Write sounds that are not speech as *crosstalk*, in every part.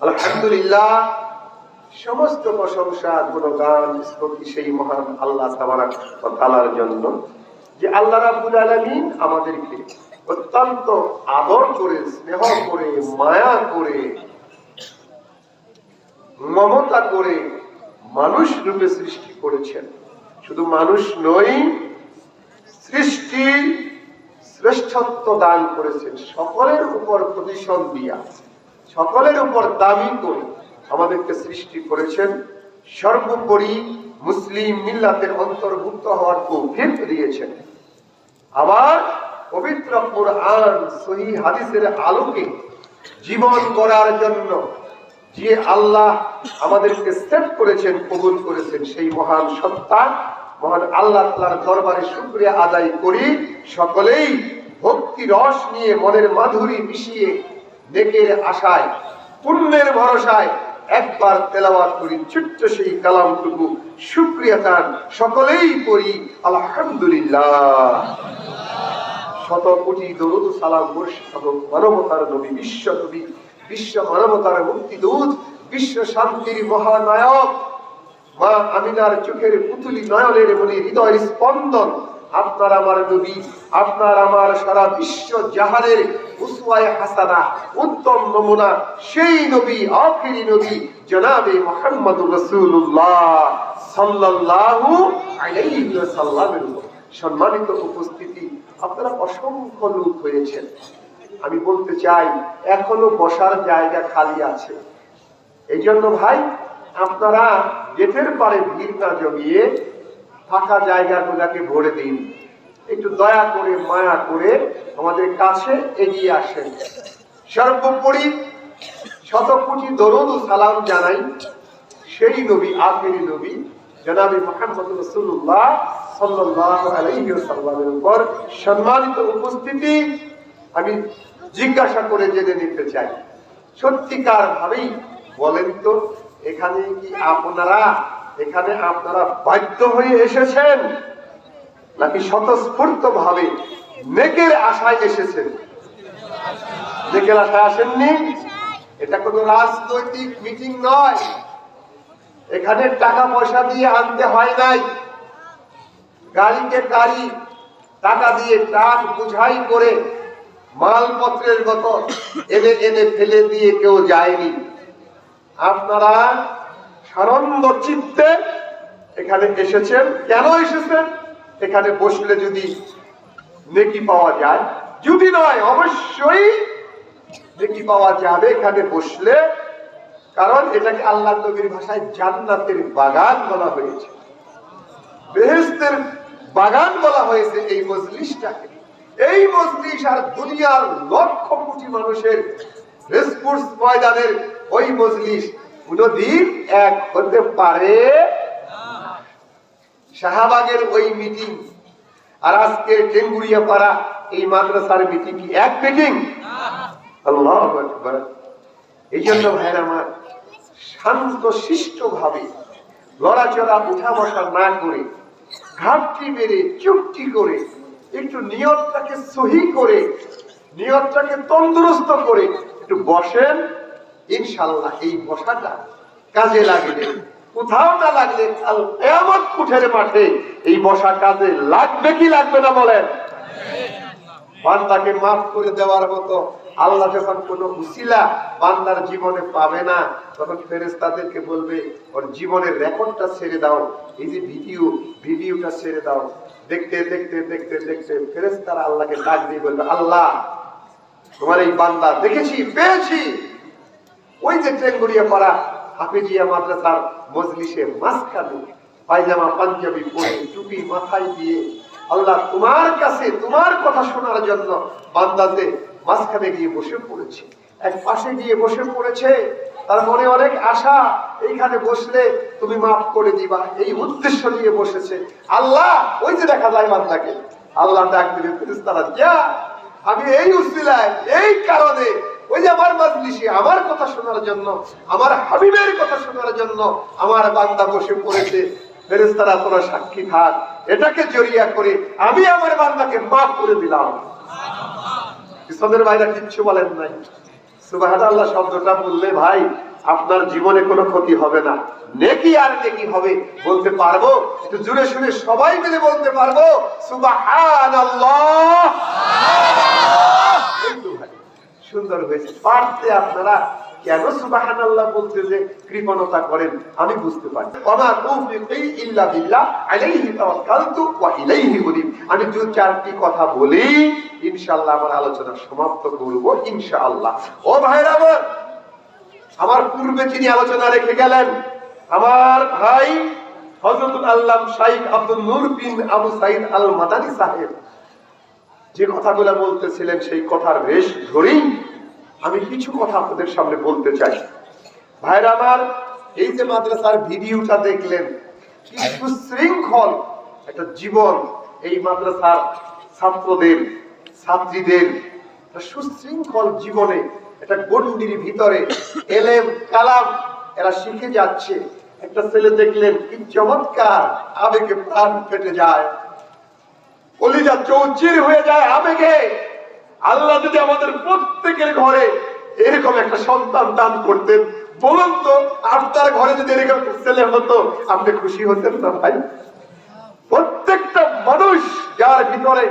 আলহামদুলিল্লাহ, সমস্ত প্রশংসা, গুণগান, স্তুতি সেই মহান আল্লাহ তাআলার জন্য যে আল্লাহ রাব্বুল আলামিন আমাদেরকে অত্যন্ত আদর করে, স্নেহ করে, মায়া করে, মমতা করে মানুষ রূপে সৃষ্টি করেছেন। শুধু মানুষ নই, সৃষ্টি শ্রেষ্ঠত্ব দান করেছেন। সকলের উপর প্রতিশোধ দিয়া সকলের উপর দাবি করে আমাদেরকে সৃষ্টি করেছেন। সর্বোপরি মুসলিম মিল্লাতের অন্তর্ভুক্ত হওয়ার তৌফিক দিয়েছেন। আবার পবিত্র কোরআন, সহি হাদিসের আলোকে জীবন করার জন্য যে আল্লাহ আমাদেরকে সেট করেছেন, কবুল করেছেন, সেই মহান সত্তা মহান আল্লাহ তাআলার দরবারে শুকরিয়া আদায় করি। সকলেই ভক্তি রস নিয়ে মনের মাধুরী মিশিয়ে নেকের আশায়, পুণ্যের ভরসায় একবার তেলাওয়াত করি, ছোট্ট সেই কালামটুকু। শুক্রিয়া তার সকলেই করি আলহামদুলিল্লাহ। শত কোটি দরুদ সালাম মানবতার নবী, বিশ্ব নবী, বিশ্ব মানবতার মুক্তিদূত, বিশ্ব শান্তির মহানায়ক। মা আমিনার চোখের পুতুলি নয়নের মনে হৃদয় স্পন্দন। আপনার আমার নবী, আপনার আমার সারা বিশ্ব জাহানের উসওয়ায়ে হাসানা, উত্তম নমুনা, সেই নবী, আখিরি নবী, জনাবে রাসূলুল্লাহ সাল্লাল্লাহু আলাইহি ওয়াসাল্লামের সম্মানিত উপস্থিতি, আপনারা অসংখ্য লোক হয়েছেন। আমি বলতে চাই, এখনও বসার জায়গা খালি আছে। এই জন্য ভাই, আপনারা গেটের পারে ভিড় না জমিয়ে, ফাঁকা জায়গাগুলোকে ভরে দিন। একটু দয়া করে, মায়া করে আমাদের কাছে এগিয়ে আসেন। সর্বোপরি শত কোটি দরুদ সালাম জানাই সেই নবী, আখেরি নবী, জনাবি মোহাম্মদ রসুল্লাহ আলাইহি উপর সম্মানিত উপস্থিতি আমি জিজ্ঞাসা করে জেনে নিতে চাই। সত্যিকার ভাবেই বলেন তো, এখানে কি আপনারা, এখানে আপনারা বাধ্য হয়ে এসেছেন? নাকি স্বতঃস্ফূর্ত ভাবে নেকের আশায় এসেছেন? নেকের আশায় আসেননি? এটা কোনো রাজনৈতিক মিটিং নয়। এখানে টাকা পয়সা দিয়ে আনতে হয় নাই। গাড়িকে গাড়ি, টাকা দিয়ে ট্রাক বুঝাই করে মালপত্রের মতো এনে এনে ফেলে দিয়ে কেউ যায়নি। আপনারা সানন্দ চিত্তে এখানে এসেছেন। কেন এসেছেন? এখানে বসলে যদি নেকি পাওয়া যায়, যদি নয়, অবশ্যই নেকি পাওয়া যাবে এখানে বসলে, কারণ এটাকে আল্লাহ নবীর ভাষায় জান্নাতের বাগান বলা হয়েছে। বেহেস্তের বাগান বলা হয়েছে এই মজলিসটাকে। এই মজলিস আর দুনিয়ার লক্ষ কোটি মানুষের রেসপোর্স ময়দানের ওই মজলিস কোনদিন এক হতে পারে শাহবাগের ওই মিটিং আর আজকে টেঙ্গুরিয়া পাড়া এই মাদ্রাসার মিটিং কি? এক মিটিং এই জন্য ভাইয়ের আমার শান্ত শিষ্ট ভাবে লড়াচড়া উঠা বসা না করে ঘাটতি মেরে চুক্তি করে, একটু নিয়তটাকে সহি করে, নিয়তটাকে তন্দুরস্ত করে একটু বসেন ইনশাল্লাহ এই বসাটা কাজে লাগবে। কোথাও না লাগলে এমন কুঠের মাঠে এই বসা কাজে লাগবে কি লাগবে না বলেন? বান্দাকে মাফ করে দেওয়ার মতো আল্লাহ যখন কোন উসিলা বান্দার জীবনে পাবে না। তখন ফেরেস তাদেরকে বলবে, ওর জীবনের রেকর্ডটা ছেড়ে দাও। এই যে ভিডিও, ভিডিওটা ছেড়ে দাও। দেখতে দেখতে দেখতে দেখতে ফেরেস্তারা আল্লাহকে ডাক দিয়ে বলবে, আল্লাহ, তোমার এই বান্দা দেখেছি, পেয়েছি। ওই যে ট্রেনগুড়িয়া পাড়া হাফিজিয়া মাদ্রাসার মজলিসে মাঝখানে পায়জামা, পাঞ্জাবি পরে টুপি মাথায় দিয়ে আল্লাহ তোমার কাছে তোমার কথা শোনার জন্য বান্দাতে মাঝখানে গিয়ে বসে পড়েছে। এক পাশে গিয়ে বসে পড়েছে, তার মনে অনেক আশা, এইখানে বসলে তুমি মাফ করে দিবা, এই উদ্দেশ্য নিয়ে বসেছে। আল্লাহ, ওই যে দেখা যায় বান্দাকে, আল্লাহ ডাক দিবে আমি এই উসিলায়, এই কারণে ওই যে আমার মাজলিসে, আমার কথা শোনার জন্য, আমার হাবিবের কথা শোনার জন্য আমার বান্দা বসে পড়েছে। ফেরেস্তারা তোরা সাক্ষী থাক, এটাকে জড়িয়া করে আমি আমার বান্দাকে মাফ করে দিলাম। ইসলামের বাইরে কিচ্ছু বলেন নাই। সুবাহান আল্লাহ শব্দটা বললে ভাই, আপনার জীবনে কোনো ক্ষতি হবে না। নেকি আর নেকি হবে, বলতে পারব? একটু জুড়ে শুনে সবাই মিলে বলতে পারব সুবাহান আল্লাহ সুন্দর হয়েছে। পারতে আপনারা কেন সুবাহান আল্লাহ বলতে যে কৃপণতা করেন? আমি বুঝতে পারি। আমি দু চারটি কথা বলি, ইনশাআল্লাহ আমার আলোচনা সমাপ্ত করব, ইনশাআল্লাহ। ও ভাইরা আমার পূর্বে যিনি আলোচনা রেখে গেলেন, আমার ভাই হযরতুল আল্লাম শাইখ আব্দুল নূর বিন আবু সাইদ আল মাদানী সাহেব, যে কথাগুলো বলতেছিলেন সেই কথার রেশ ধরেই আমি কিছু কথা আপনাদের সামনে বলতে চাই। ভাইরা আমার এই যে মাদ্রাসার ভিডিওটা দেখলেন কি সুশৃঙ্খল একটা জীবন এই মাদ্রাসার ছাত্রদের ছাত্রীদের সুশৃঙ্খল জীবনে একটা গন্ডির ভিতরে এলেম কালাম এরা শিখে যাচ্ছে। একটা ছেলে দেখলেন কি চমৎকার আবেগে প্রাণ ফেটে যায়। কলিজা চৌচির হয়ে যায় আবেগে। আল্লাহ যদি আমাদের প্রত্যেকের ঘরে এরকম একটা সন্তান দান করতেন, বলুন তো, আপনার ঘরে যদি এরকম একটা ছেলে হতো, আপনি খুশি হতেন না ভাই? প্রত্যেকটা মানুষ যার ভিতরে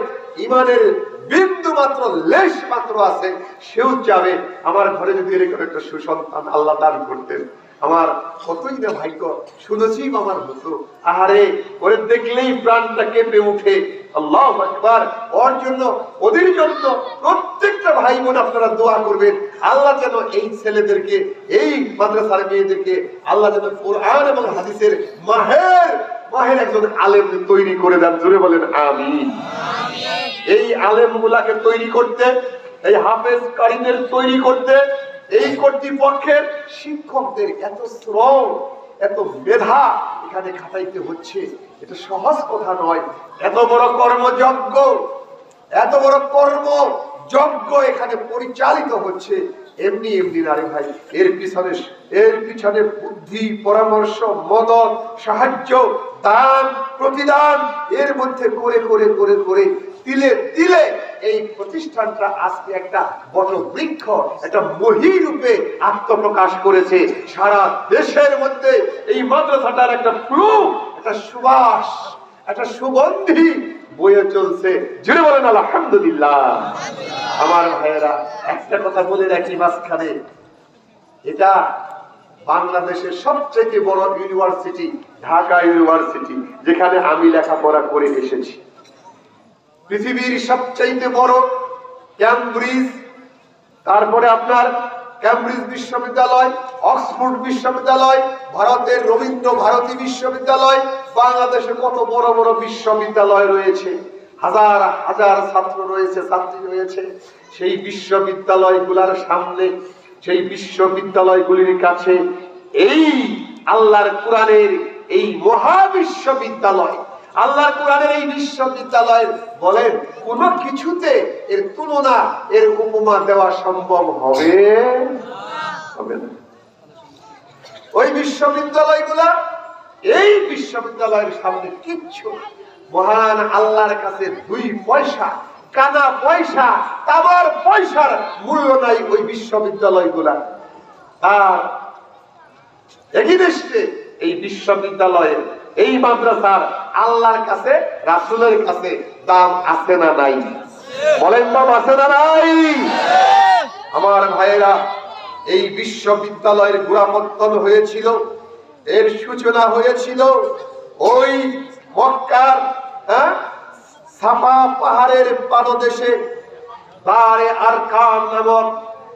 ইমানের বিন্দু মাত্র, লেশ মাত্র আছে, সেও চাবে আমার ঘরে যদি এরকম একটা সুসন্তান আল্লাহ দান করতেন। আমার কতই না ভাগ্য, শুনেছি আমার হতো আহারে, ওরে দেখলেই প্রাণটা কেঁপে উঠে আল্লাহ আকবার। ওর জন্য, ওদের জন্য প্রত্যেকটা ভাই বোন আপনারা দোয়া করবেন। আল্লাহ যেন এই ছেলেদেরকে, এই মাদ্রাসার মেয়েদেরকে আল্লাহ যেন কোরআন এবং হাদিসের মাহের মাহের একজন আলেম তৈরি করে দেন। জোরে বলেন আমি এই আলেম গুলাকে তৈরি করতে, এই হাফেজ কারিমের তৈরি করতে, এই কর্তৃপক্ষের শিক্ষকদের এত শ্রম এত মেধা এখানে খাটাইতে হচ্ছে। এটা সহজ কথা নয়। এত বড় কর্মযজ্ঞ, এত বড় কর্ম যজ্ঞ এখানে পরিচালিত হচ্ছে। এমনি এমনি নারী ভাই, এর পিছনে এর পিছনে বুদ্ধি, পরামর্শ, মদত, সাহায্য, দান, প্রতিদান, এর মধ্যে করে করে করে করে, তিলে তিলে এই প্রতিষ্ঠানটা আজকে একটা বড় বৃক্ষ একটা মহি রূপে আত্মপ্রকাশ করেছে। সারা দেশের মধ্যে এই মাদ্রাসাটার একটা ফ্লু একটা সুবাস, একটা সুগন্ধি বয়ে চলছে। জুড়ে বলেন আলহামদুলিল্লাহ। আমার ভাইয়েরা একটা কথা বলে রাখি মাঝখানে। এটা বাংলাদেশের সবচেয়ে বড় ইউনিভার্সিটি ঢাকা ইউনিভার্সিটি যেখানে আমি লেখাপড়া করে এসেছি। পৃথিবীর সবচাইতে বড় ক্যামব্রিজ তারপরে আপনার ক্যামব্রিজ বিশ্ববিদ্যালয়, অক্সফোর্ড বিশ্ববিদ্যালয়, ভারতের রবীন্দ্র ভারতী বিশ্ববিদ্যালয়, বাংলাদেশে কত বড় বড় বিশ্ববিদ্যালয় রয়েছে? হাজার হাজার ছাত্র রয়েছে, ছাত্রী রয়েছে। সেই বিশ্ববিদ্যালয়গুলোর সামনে, সেই বিশ্ববিদ্যালয়গুলির কাছে এই আল্লাহর কোরআনের এই মহা বিশ্ববিদ্যালয় আল্লাহর কোরআনের এই বিশ্ববিদ্যালয় বলেন, কোন কিছুতে এর তুলনা, এর উপমা দেওয়া সম্ভব হবে? না। ওই বিশ্ববিদ্যালয়গুলা, এই বিশ্ববিদ্যালয়ের সামনে কিচ্ছু মহান আল্লাহর কাছে দুই পয়সা, কানা পয়সা তাবার পয়সার মূল্য নাই ওই বিশ্ববিদ্যালয়গুলা। আর এগিনেস্টে এই বিশ্ববিদ্যালয়ে এই মাদ্রাসার আল্লাহর কাছে, রাসুলের কাছে দাম আছে না নাই? বলেন দাম আছে না নাই? আমার ভাইয়েরা, এই বিশ্ববিদ্যালয়ের গোড়াপত্তন হয়েছিল, এর সূচনা হয়েছিল ওই মক্কার হ্যাঁ? সাফা পাহাড়ের পাদদেশে দারে আরকাম নামক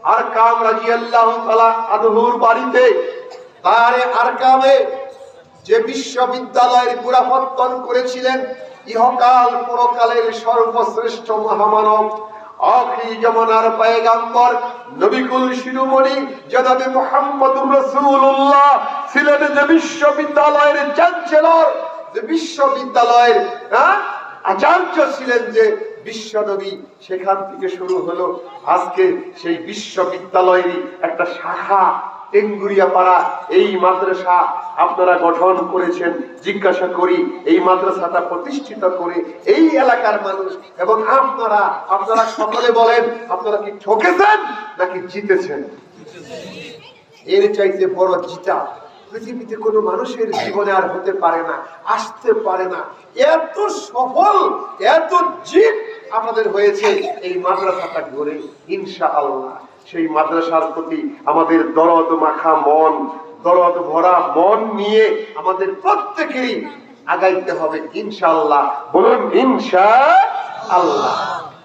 আরকাম রাজিয়াল্লাহু তাআলা আনহুর বাড়িতে দারে আরকামে যে বিশ্ববিদ্যালয়ের গোড়াপত্তন করেছিলেন, ইহকাল পরকালের সর্বশ্রেষ্ঠ মহামানব। নবিকুল ছিলেন যে বিশ্ববিদ্যালয়ের যে বিশ্ববিদ্যালয়ের হ্যাঁ আচার্য ছিলেন যে সেখান থেকে শুরু হলো আজকে সেই বিশ্ববিদ্যালয়েরই একটা শাখা। টেঙ্গুরিয়া পাড়া এই মাদ্রাসা আপনারা গঠন করেছেন। জিজ্ঞাসা করি, এই মাদ্রাসাটা প্রতিষ্ঠিত করে এই এলাকার মানুষ এবং আপনারা আপনারা সকলে বলেন, আপনারা কি ঠকেছেন নাকি জিতেছেন? এর চাইতে বড় জিতা পৃথিবীতে কোনো মানুষের জীবনে আর হতে পারে না, আসতে পারে না। এত সফল, এত জিত আমাদের হয়েছে এই মাদ্রাসাটা গড়ে ইনশা আল্লাহ সেই মাদ্রাসার প্রতি আমাদের দরদ, মাখা, মন, দরদ ভরা মন নিয়ে আমাদের প্রত্যেকেরই আগাইতে হবে ইনশাল্লাহ বলুন ইনশা আল্লাহ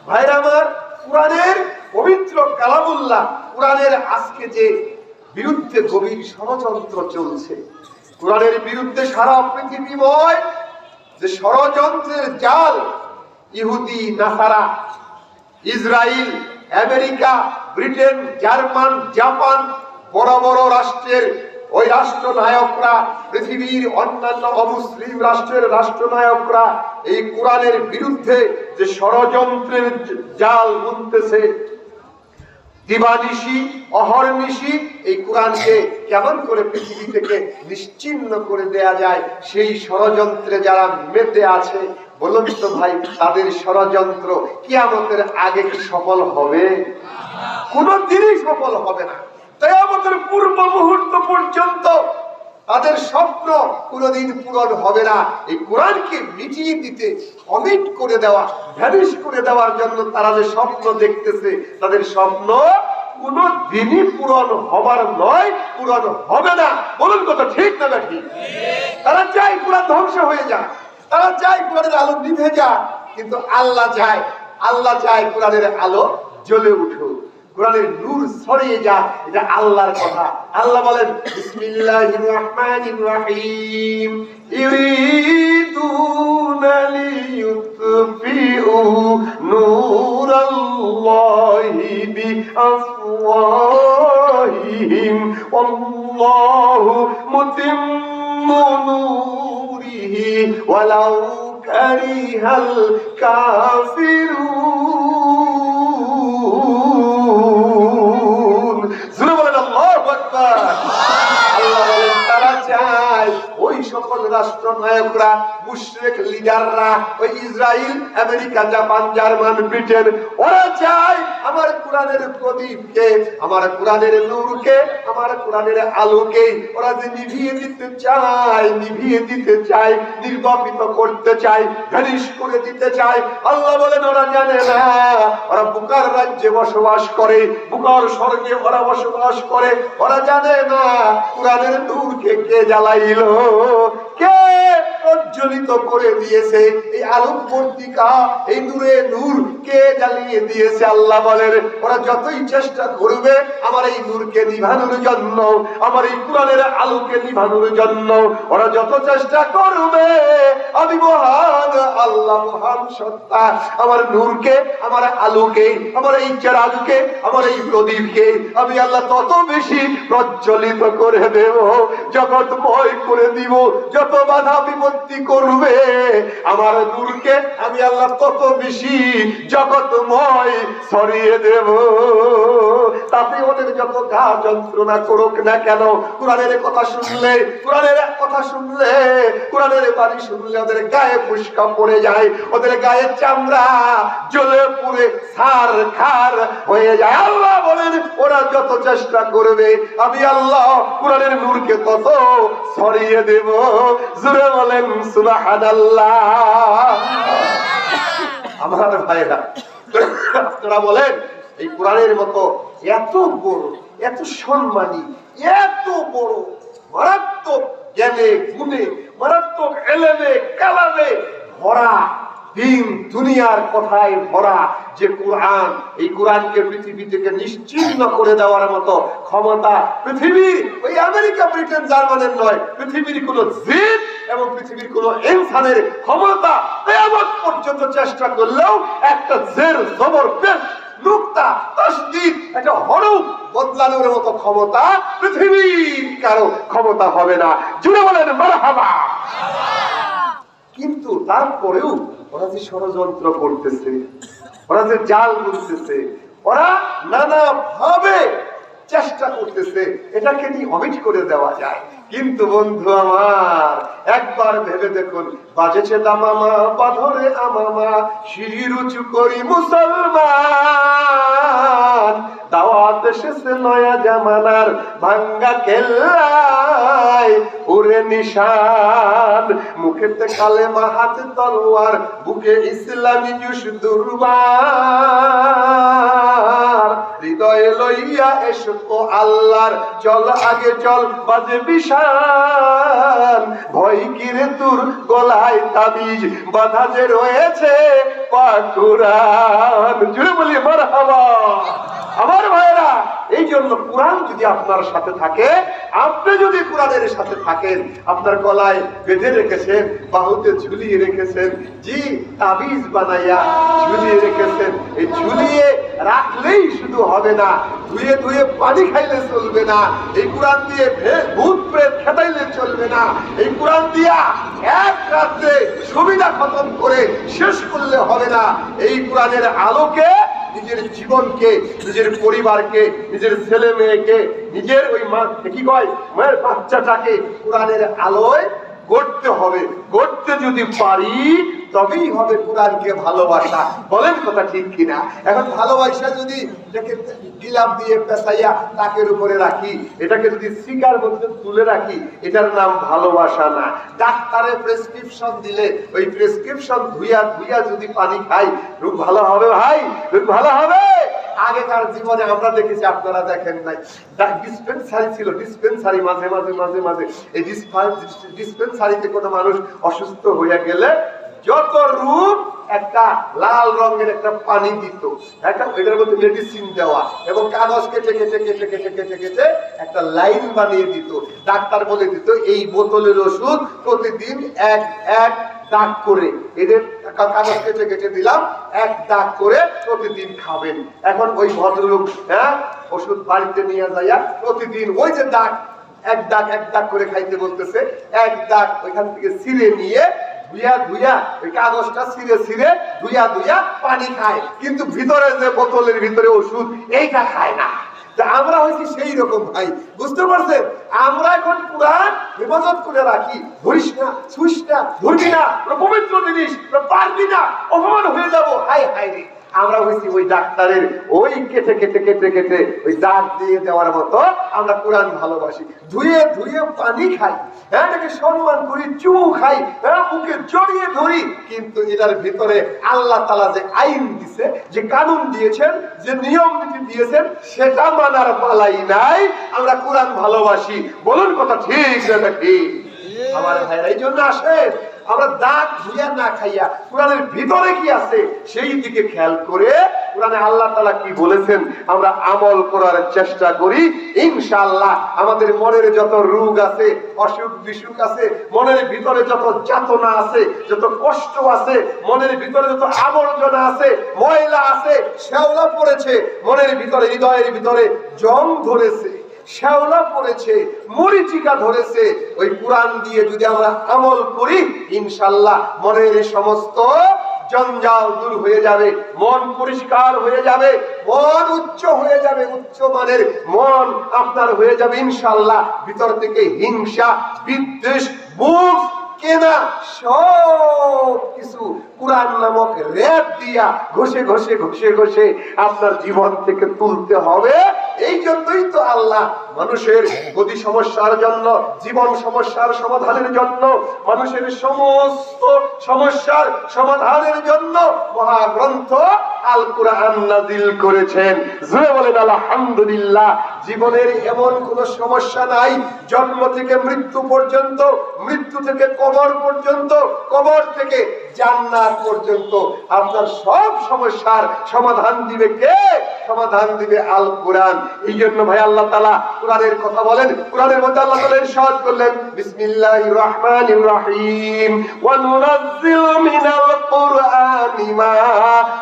ভাইরা আমার, কোরআনের পবিত্র কালামুল্লাহ, কোরআনের আজকে যে বিরুদ্ধে গভীর ষড়যন্ত্র চলছে, কোরআনের বিরুদ্ধে সারা পৃথিবীময় যে ষড়যন্ত্রের জাল, ইহুদি, নাসারা Israel America Britain, German, Japan, বড় বড় রাষ্ট্রের ওই রাষ্ট্রনায়করা, পৃথিবীর অন্যান্য অমুসলিম রাষ্ট্রের রাষ্ট্রনায়করা এই কোরআনের বিরুদ্ধে যে ষড়যন্ত্রের জাল বুনতেছে দিবানিশি, অহর্নিশি এই কোরআনকে কেমন করে পৃথিবী থেকে নিশ্চিহ্ন করে দেয়া যায়, সেই ষড়যন্ত্রে যারা মেতে আছে, বলুন তো ভাই, তাদের ষড়যন্ত্র কিয়ামতের আগে কি সফল হবে? কোন দিনই সফল হবে না। আমাদের পূর্ব মুহূর্ত পর্যন্ত তাদের স্বপ্ন কোনোদিন পূরণ হবে না। এই কোরআনকে মিটিয়ে দিতে অমিট করে দেওয়া ভ্যানিশ করে দেওয়ার জন্য তারা যে স্বপ্ন দেখতেছে, তাদের স্বপ্ন কোন দিনই পূরণ হবার নয়, পূরণ হবে না। বলুন কথা ঠিক না ঠিক? তারা চায় কোরআন ধ্বংস হয়ে যায় তারা চায় কোরআনের আলো নিভে যায় কিন্তু আল্লাহ চায় আল্লাহ চায় কোরআনের আলো জ্বলে উঠুক। কোরআনের নূর ছড়িয়ে যা এটা আল্লাহর কথা। আল্লাহ বলেন, বিসমিল্লাহির রহমানির রহিম। ইউরিদুনা লিইউতফিউ নূরাল্লাহি বিআফওয়াহিহিম। ওয়াল্লাহু মুতিম্মু নূরিহি ওয়ালাউ কারিহাল কাফিরুন। রাষ্ট্র নায়করা মুশরিক লিডাররা ওই Israel America, Japan, German, Britain, ওরা চায় আমার কোরআনের প্রদীপকে, আমার কোরআনের নূরকে, আমার কোরআনের আলোকে। ওরা যে নিভিয়ে দিতে চায়, নিভিয়ে দিতে চায়, নির্বাপিত করতে চায়, ভ্যানিশ করে দিতে চায়। আল্লাহ বলেন, ওরা জানে না। ওরা বুকার রাজ্যে বসবাস করে, বুকার স্বর্গে ওরা বসবাস করে। ওরা জানে না কোরআনের নূরকে কে জ্বালাইলো। কে প্রজ্বলিত করে দিয়েছে। এই আলোক পত্রিকা এই নূরে নূর কে জ্বালিয়ে দিয়েছে? আল্লাহ বলেন, ওরা যতই চেষ্টা করবে, আমার এই নূরকে নিভানোর জন্য, আমার এই কোরআনের আলোকে নিভানোর জন্য, ওরা যত চেষ্টা করবে, আমি মহান, আল্লাহ মহান সত্তা, আমার নূরকে, আমার আলোকে, আমার এই চেরাগকে আমার এই প্রদীপকে, আমি আল্লাহ তত বেশি প্রজ্বলিত করে দেব। জগৎময় করে দিব, যত বাধা বিপত্তি করবে। আমার নূরকে আমি আল্লাহ তত বেশি জগৎময় ছড়িয়ে দেব। তাতে ওদের যত গা যন্ত্রণা করুক না কেন, কোরআনের কথা শুনলে, কোরআনের কথা শুনলে, কোরআনের বাড়ি শুনলে ওদের গায়ে পুষ্কা পড়ে যায়, ওদের গায়ের চামড়া জ্বলে পুড়ে সার খার হয়ে যায়। আল্লাহ বলেন, ওরা যত চেষ্টা করবে, আমি আল্লাহ কোরআনের নূরকে তত সরিয়ে দেব। জুড়ে বলেন সুবহানাল্লাহ। আমার ভাইরা, আপনারা বলেন, এই কোরআনের মতো এত বড়, এত সম্মানী, এত বড়, মারাত্মক জ্ঞানে, গুণে, মারাত্মক এলেমে, কালামে ভরা দিন দুনিয়ার কথায় ভরা যে কোরআন এই কোরআনকে পৃথিবী থেকে নিশ্চিহ্ন করে দেওয়ার মতো ক্ষমতা পৃথিবীর ওই আমেরিকা ব্রিটেন জার্মানের নয় পৃথিবীর কোন জিদ এবং পৃথিবীর কোন ইনসানের ক্ষমতা কেয়ামত পর্যন্ত চেষ্টা করলেও একটা জের জবর পেশ নুক্তা তসদিদ একটা হরফ বদলানোর মতো ক্ষমতা পৃথিবীর কারও ক্ষমতা হবে না। জুড়ে বলেন মারহাবা। কিন্তু তারপরেও ওরা যে ষড়যন্ত্র করতেছে, ওরা যে জাল বুনতেছে ওরা নানা ভাবে চেষ্টা করতেছে, এটাকে নিয়ে অমিট করে দেওয়া যায়। কিন্তু বন্ধু আমার, একবার ভেবে দেখুন বাজেছে দামামা বাধরে আমামা শির উঁচু করি মুসলমান। দাওয়াত এসেছে নয়া জামানার ভাঙ্গা কেল্লায় উরে নিশান। মুখেতে তলোয়ার, বুকে ইসলামী জুস দুর্বার। হৃদয়ে লইয়া এসো তো আল্লাহর, চল আগে চল, বাজে বিশান ভয় কিরে তোর গলায় তাবিজ? বাধা যে রয়েছে পাকুরান জুড়ে বলি মার আমার ভাইরা এই জন্য কোরআন যদি আপনার সাথে থাকে, আপনি যদি কোরআনের সাথে থাকেন, আপনার গলায় বেঁধে রেখেছেন, বাহুতে ঝুলিয়ে রেখেছেন, জি, তাবিজ বানাইয়া ঝুলিয়ে রেখেছেন, এই ঝুলিয়ে রাখলেই শুধু হবে না, ধুয়ে ধুয়ে পানি খাইলে চলবে না, এই কোরআন দিয়ে ভূত প্রেত খেতাইলে চলবে না, এই কোরআন দিয়া এক রাত্রে সুবিধা খতম করে শেষ করলে হবে না, এই কোরআনের আলোকে নিজের জীবনকে, নিজের পরিবারকে, নিজের ছেলে মেয়েকে, নিজের ওই মা কি কয়? মায়ের বাচ্চাটাকে কোরআনের আলোয় গড়তে হবে। গড়তে যদি পারি তবেই হবে কোরআনকে ভালোবাসা। বলেন কথা ঠিক কিনা? এখন ভালোবাসা যদি এটাকে গিলাপ দিয়ে পেঁচাইয়া তাকের উপরে রাখি, এটাকে যদি শিকার মধ্যে তুলে রাখি, এটার নাম ভালোবাসা না। ডাক্তারে প্রেসক্রিপশন দিলে, ওই প্রেসক্রিপশন ধুইয়া ধুইয়া যদি পানি খাই, রোগ ভালো হবে ভাই? রোগ ভালো হবে? আগেকার জীবনে আমরা দেখেছি, আপনারা দেখেন নাই। ডিসপেন্সারি ছিল ডিসপেন্সারি মাঝে মাঝে মাঝে মাঝে। এই ডিসপেন্সারিতে কোনো মানুষ অসুস্থ হইয়া গেলে যত রূপ একটা লাল রঙের একটা পানি দিত। একটা এটার মধ্যে মেডিসিন দেওয়া এবং কাগজ কেটে কেটে কেটে কেটে কেটে কেটে একটা লাইন বানিয়ে দিত। ডাক্তার বলে দিত, এই বোতলের ওষুধ প্রতিদিন এক এক দাগ করে। এদের কাগজ কেটে কেটে দিলাম, এক দাগ করে প্রতিদিন খাবেন। এখন ওই ভদ্রলোক হ্যাঁ ওষুধ বাড়িতে নিয়ে যাইয়া প্রতিদিন ওই যে দাগ, এক দাগ এক দাগ করে খাইতে বলতেছে, এক দাগ ওইখান থেকে ছিঁড়ে নিয়ে ধুইয়া ধুইয়া ওই কাগজটা ছিঁড়ে ছিঁড়ে ধুইয়া ধুইয়া পানি খায়। কিন্তু ভিতরে যে বোতলের ভিতরে ওষুধ, এইটা খায় না। আমরা হয়েছি সেই রকম ভাই, বুঝতে পারছেন? আমরা এখন কোরআন হেফাজত করে রাখি। ধরিস না, ছুঁস না, ধরবি না পবিত্র জিনিস পারবি না, অপমান হয়ে যাব। হাই হাই রে। আমরা হয়েছি ওই ডাক্তারের ওই কেটে কেটে কেটে কেটে ওই দাগ দিয়ে দেওয়ার মতো আমরা কোরআন ভালোবাসি। ধুয়ে ধুয়ে পানি খাই হ্যাঁ এটাকে সম্মান করি চুমু খাই হ্যাঁ বুকে জড়িয়ে ধরি কিন্তু এটার ভিতরে আল্লাহ তালা যে আইন দিছে যে কানুন দিয়েছেন যে নিয়ম নীতি দিয়েছেন সেটা মানার পালাই নাই। আমরা কোরআন ভালোবাসি। বলুন কথা ঠিক না ঠিক? আমার ভাইরা এই জন্য আসেন। আমরা দাঁত ধুইয়া না খাইয়া কোরআনের ভিতরে কি আছে, সেই দিকে খেয়াল করে কোরআনে আল্লাহ তালা কি বলেছেন, আমরা আমল করার চেষ্টা করি। ইনশাআল্লাহ আমাদের মনের যত রোগ আছে, অসুখ বিসুখ আছে, মনের ভিতরে যত যাতনা আছে, যত কষ্ট আছে, মনের ভিতরে যত আবর্জনা আছে, ময়লা আছে, শ্যাওলা পড়েছে, মনের ভিতরে, হৃদয়ের ভিতরে জং ধরেছে। শ্যাওলা পড়েছে, মরিচিকা ধরেছে। ওই কোরআন দিয়ে যদি আমরা আমল করি ইনশাল্লাহ মনের সমস্ত জঞ্জাল দূর হয়ে যাবে, মন পরিষ্কার হয়ে যাবে, মন উচ্চ হয়ে যাবে, উচ্চ মানের মন আপনার হয়ে যাবে ইনশাল্লাহ ভিতর থেকে হিংসা, বিদ্বেষ বুক কেনা সব কিছু কোরআন নামক র্যাপ দিয়া ঘষে ঘষে ঘষে ঘষে আপনার জীবন থেকে তুলতে হবে। এই জন্যই তো আল্লাহ মানুষের গতি সমস্যার জন্য, জীবন সমস্যার সমাধানের জন্য, মানুষের সমস্ত সমস্যার সমাধানের জন্য মহাগ্রন্থ আল কোরআন নাজিল করেছেন। জুড়ে বলেন, আলহামদুলিল্লাহ, জীবনের এমন কোন সমস্যা নাই, জন্ম থেকে মৃত্যু পর্যন্ত, মৃত্যু থেকে কবর পর্যন্ত, কবর থেকে জান্নাত পর্যন্ত আপনার সব সমস্যার সমাধান দিবে কে? সমাধান দিবে আল কোরআন। এই জন্য ভাই আল্লাহ তালা কোরআনের কথা বলেন। কোরআনের মধ্যে আল্লাহ তালা ইরশাদ করলেন, বিসমিল্লাহির রহমানির রহিম। কুরআনি মা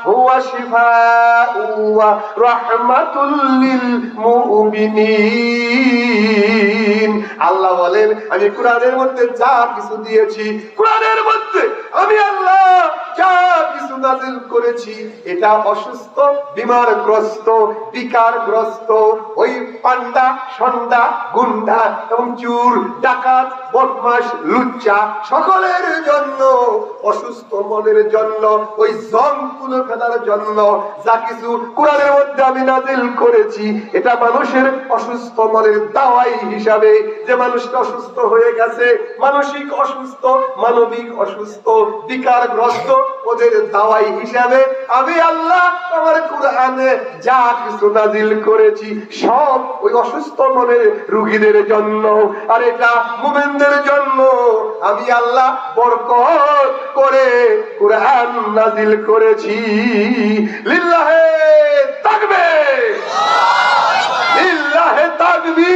হুয়া শিফাউ ওয়া রাহমাতুল লিল মুমিনিন। আল্লাহ বলেন, আমি কোরআনের মধ্যে যা কিছু দিয়েছি, কোরআনের মধ্যে আমি আল্লাহ up যা কিছু নাজিল করেছি। এটা অসুস্থ, বিমারগ্রস্ত, বিকারগ্রস্ত, ওই পান্ডা, সন্ডা, গুন্ডা এবং চুর, ডাকাত বদমাস লুচ্চা সকলের জন্য, অসুস্থ মনের জন্য, ওই জং তুলে ফেলার জন্য যা কিছু কোরআনের মধ্যে আমি নাজিল করেছি, এটা মানুষের অসুস্থ মনের দাওয়াই হিসাবে। যে মানুষটা অসুস্থ হয়ে গেছে, মানসিক অসুস্থ, মানবিক অসুস্থ, বিকারগ্রস্ত ওদের দাওয়াই হিসাবে আমি আল্লাহ আমার কোরআনে যা কিছু নাজিল করেছি, সব ওই অসুস্থ মনের রুগীদের জন্য। আর এটা মুমিনদের জন্য। আমি আল্লাহ বরকত করে কোরআন নাজিল করেছি। লিল্লাহে তাকবে লিল্লাহে তাকবি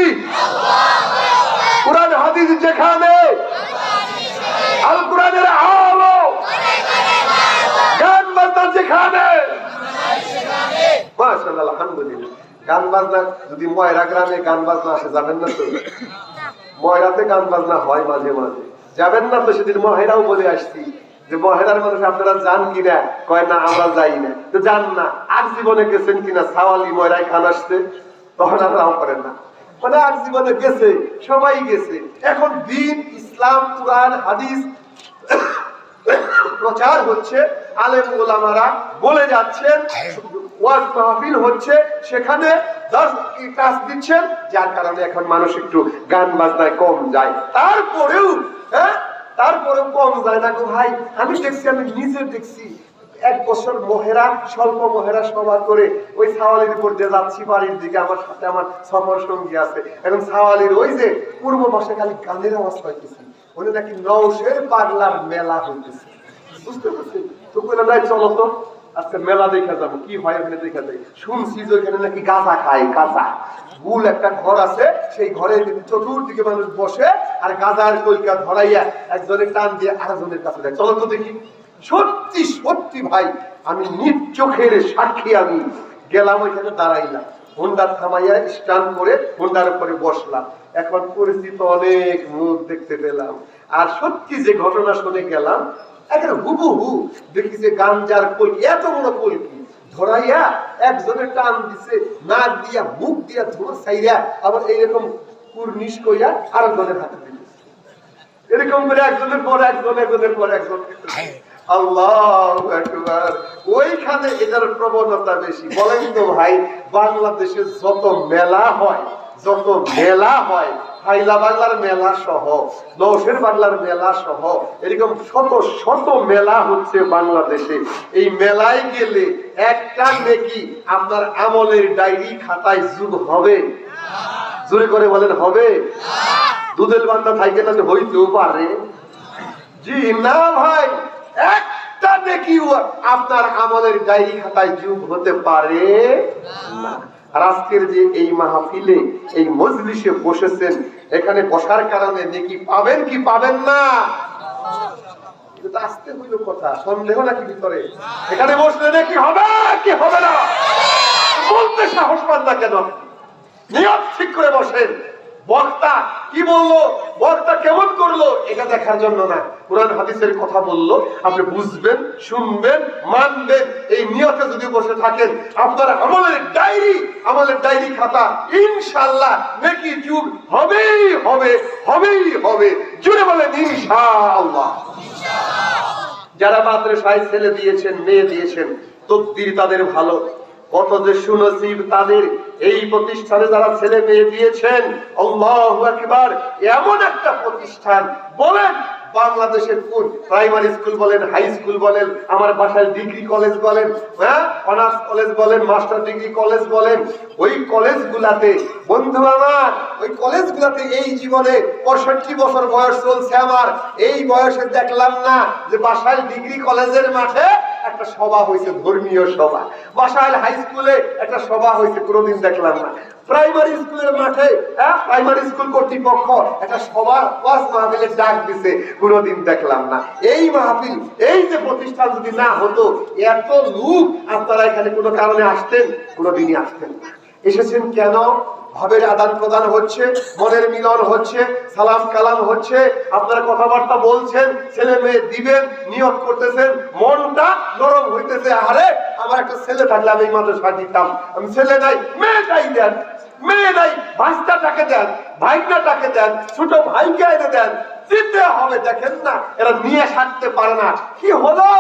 কোরআন হাদিস যেখানে আল কোরআনের আলো গান বাজনা যেখানে মাশাআল্লাহ আলহামদুলিল্লাহ গান বাজনা, যদি ময়রা গ্রামে গান বাজনা আসে যাবেন না তো? ময়রাতে গান বাজনা হয় মাঝে মাঝে। যাবেন না তো সেদিন মহেরাও বলে আসছি যে, মহেরার মানুষ আপনারা যান কিনা? কয়, না, আমরা যাই না। তো যান না, আর জীবনে গেছেন কিনা? সাওয়ালি ময়রায় খান আসতে তখন আপনারাও করেন না। মানে আর জীবনে গেছে, সবাই গেছে। এখন দিন, ইসলাম, কোরআন, হাদিস *coughs* প্রচার হচ্ছে, আলেম ওলামারা বলে যাচ্ছেন ওয়াজ হচ্ছে সেখানে। ক্লাস দিচ্ছেন? যার কারণে এখন মানুষ একটু গান বাজনায় কম যায়। তারপরেও হ্যাঁ? কম যায় না গো ভাই। আমি দেখছি, আমি নিজে দেখছি। এক বছর মহেরা, স্বল্প মহেরা সভা করে ওই সাওয়ালির উপর দিয়ে যাচ্ছি বাড়ির দিকে। আমার সাথে আমার সফর সঙ্গী আছে। এখন সাওয়ালির ওই যে পূর্ব পাশে খালি গানের আওয়াজ পাইতেছি। ওখানে নাকি নৌশের পাগলার মেলা হইতেছে। বুঝতে পারছি তো বললাম চলো তো। আজকে মেলা দেখা যাব, কি হয় ওখানে দেখা যাই শুনছি যে ওখানে নাকি গাঁজা খায়, গাঁজা। গুল একটা ঘর আছে, সেই ঘরে চতুর্দিকে মানুষ বসে আর গাঁজার কলকা ধরাইয়া একজনের টান দিয়ে আরেকজনের কাছে যায়। চলো তো দেখি। সত্যি সত্যি ভাই, আমি নিজ চোখের সাক্ষী আমি। গেলাম ওইখানে, দাঁড়াইলাম। হোন্ডা থামাইয়া স্টান্ড করে হোন্ডার উপরে বসলাম। এখন পরিচিত অনেক মুখ দেখতে পেলাম। আর সত্যি যে ঘটনা শুনে গেলাম একের হুবহু দেখি যে গাঞ্জার কলকি এত বড় কলকি। ধরাইয়া একজনের টান দিছে নাক দিয়া মুখ দিয়া ধোঁয়া সাইরা আবার এইরকম কুর্নিশ কইয়া আরেকজনের হাতে দিতেছে এরকম করে একজনের পর একজন একজনের পর একজন। আল্লাহ ওইখানে এটার প্রবণতা বেশি। বলেন তো ভাই বাংলাদেশে যত মেলা হয় যত মেলা হয় ফাইলা বাংলার মেলা সহ নৌশের বাংলার মেলা সহ, এরকম শত শত মেলা হচ্ছে বাংলাদেশে। এই মেলায় গেলে একটা নেকি আপনার আমলের ডায়েরি খাতায় যুগ হবে। জোরে করে বলেন, হবে? দুধের বান্ধা থাকে তাহলে হইতেও পারে। জি না ভাই, একটা নেকি আপনার আমলের ডায়েরি খাতায় যুগ হতে পারে না। আর আজকের যে এই মাহফিলে, এই মজলিসে বসেছেন, এখানে বসার কারণে নেকি পাবেন কি পাবেন না? আসতে হইল কথা, সন্দেহ নাকি ভিতরে? এখানে বসলে নাকি হবে কি হবে না? বলতে সাহস পান না কেন? নিয়ম ঠিক করে বসেন। বক্তা কি বলল? বক্তা কেমন করল? এটা দেখার জন্য না। কোরআন হাদিসের কথা বলল। আপনি বুঝবেন, শুনবেন, মানবেন। এই নিয়তে যদি বসে থাকেন, আপনার আমলের ডায়েরি আমলের ডায়েরি খাতা ইনশাআল্লাহ নেকি যুগ হবেই হবে হবেই হবে। জুড়ে বলেন, ইনশাআল্লাহ। যারা মাদ্রাসায় ছেলে দিয়েছেন, মেয়ে দিয়েছেন, তকদির তাদের ভালো। কত যে সুনসিব তাদের এই প্রতিষ্ঠানে যারা ছেলে মেয়ে দিয়েছেন আকবার, এমন একটা প্রতিষ্ঠান। বলেন, বাংলাদেশের কোন প্রাইমারি স্কুল বলেন, হাই স্কুল বলেন, আমার বাসায় ডিগ্রি কলেজ বলেন হ্যাঁ? অনার্স কলেজ বলেন, মাস্টার ডিগ্রি কলেজ বলেন, ওই কলেজগুলাতে, বন্ধু আমার, ওই কলেজগুলাতে এই জীবনে পঁয়ষট্টি বছর বয়স চলছে আমার। এই বয়সে দেখলাম না যে বাসায় ডিগ্রি কলেজের মাঠে একটা সভা হয়েছে ধর্মীয় সভা। বাসাইল হাই স্কুলে একটা সভা হয়েছে কোনোদিন দেখলাম না। প্রাইমারি স্কুলের মাঠে হ্যাঁ প্রাইমারি স্কুল কর্তৃপক্ষ একটা সভা ওয়াজ মাহফিলের ডাক দিছে, কোনোদিন দেখলাম না। এই মাহফিল, এই যে প্রতিষ্ঠান যদি না হতো, এত লোক আপনারা এখানে কোনো কারণে আসতেন? কোনোদিনই আসতেন না। এসেছেন কেন? ভাবের আদান প্রদান হচ্ছে, মনের মিলন হচ্ছে, সালাম কালাম হচ্ছে, আপনারা কথাবার্তা বলছেন, ছেলে মেয়ে দিবেন, নিয়ত করতেছেন, মনটা নরম হইতেছে আরে আমার একটা ছেলে থাকলে আমি মাদ্রাসা দিতাম। আমি ছেলে নাই মেয়েটাই দেন, মেয়ে নাই ভাইটাকে দেন ভাইটাকে দেন, ছোট ভাইকে এনে দেন দিতে হবে, দেখেন না, এরা নিয়ে থাকতে পারে না। কি হলো?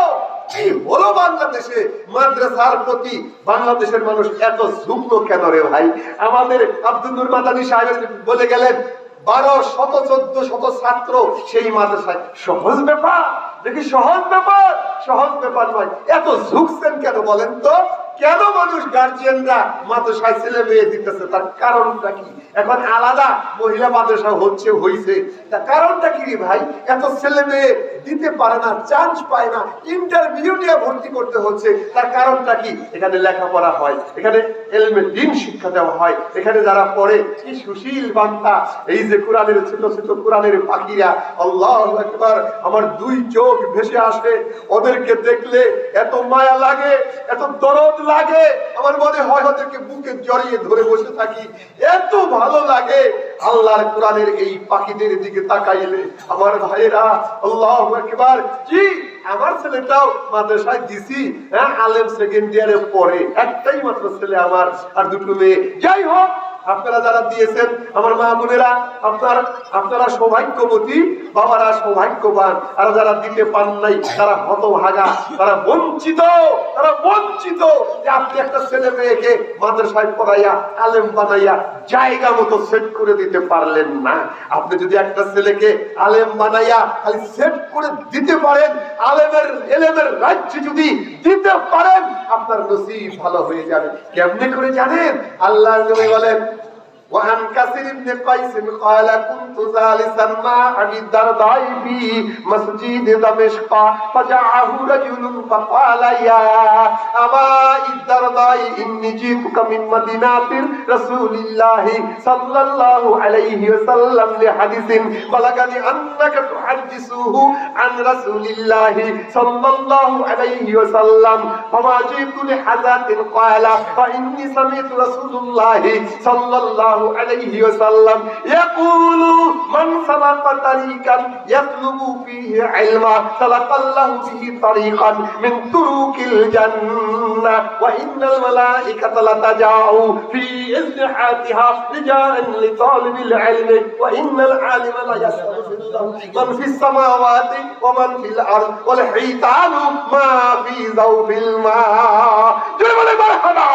কি হলো বাংলাদেশে? মাদ্রাসার প্রতি বাংলাদেশের মানুষ এত যুগ্ম কেন রে ভাই? আমাদের আব্দুল মাদানী সাহেব বলে গেলেন, বারো শত, চোদ্দ শত ছাত্র সেই মাদ্রাসায়। সহজ ব্যাপার? দেখি সহজ ব্যাপার? সহজ ব্যাপার নয়। এত ঝুঁকছেন কেন বলেন তো? কেন মানুষ গার্জিয়ানরা মাদ্রাসায় ছেলে মেয়ে দিতেছে? তার কারণটা কি? এখন আলাদা মহিলা মাদ্রাসা হচ্ছে, হইছে। তার কারণটা কি ভাই? এত ছেলে মেয়ে দিতে পারে না চান্স পায় না ইন্টারভিউ নিয়ে ভর্তি করতে হচ্ছে। তার কারণটা কি? এখানে লেখাপড়া হয়, এখানে এলমে দিন শিক্ষা দেওয়া হয়, এখানে যারা পড়ে, কি সুশীল বান্তা এই যে কোরআনের ছোট ছোট কোরআনের পাখিরা, আল্লাহ একবার আমার দুই চোখ ভেসে আসে। ওদেরকে দেখলে এত মায়া লাগে, এত দরদ লাগে, আমার মনে হয় ওদেরকে বুকে জড়িয়ে ধরে বসে থাকি। এত ভালো লাগে আল্লাহর কোরআনের এই পাখিদের দিকে তাকাইলে। আমার ভাইয়েরা, আল্লাহ একবার জি, আমার ছেলেটাও মাদ্রাসায় দিছি হ্যাঁ আলেম সেকেন্ড ইয়ারে পরে একটাই মাত্র ছেলে আমার আর দুটো মেয়ে। যাই হোক আপনারা যারা দিয়েছেন, আমার মা বোনেরা, আপনার, আপনারা সৌভাগ্যবতী, বাবারা সৌভাগ্যবান। আর যারা দিতে পান নাই, তারা হতভাগা, তারা বঞ্চিত তারা বঞ্চিত যে আপনি একটা ছেলে মেয়েকে মাদ্রাসায় পড়াইয়া, আলেম বানাইয়া, জায়গা মতো সেট করে দিতে পারলেন না। আপনি যদি একটা ছেলেকে আলেম বানাইয়া খালি সেট করে দিতে পারেন, আলেমের, এলেমের রাজ্য যদি দিতে পারেন, আপনার নসিব ভালো হয়ে যাবে। কেমনে করে জানেন? আল্লাহ বলেন وعن كثير بن قيس قال كنت جالسا مع ابي الدرداء في مسجد دمشق فجاءه رجل فقال يا ابا الدرداء اني جئتك من مدينه رسول الله صلى الله عليه وسلم لحديث بلغني انك تحدثه عن رسول الله صلى الله عليه وسلم فما جئت لحزة قال فاني سمعت رسول الله صلى الله عليه وسلم يقول من سلك طريقا يطلب فيه علما سلك الله به طريقا من طرق الجنة وإن الملائكة لتجاء في إزحاتها رجاء لطالب العلم وإن العالم ليستغفر من في السماوات ومن في الأرض والحيتان ما في ذوب الماء. جل مرحبا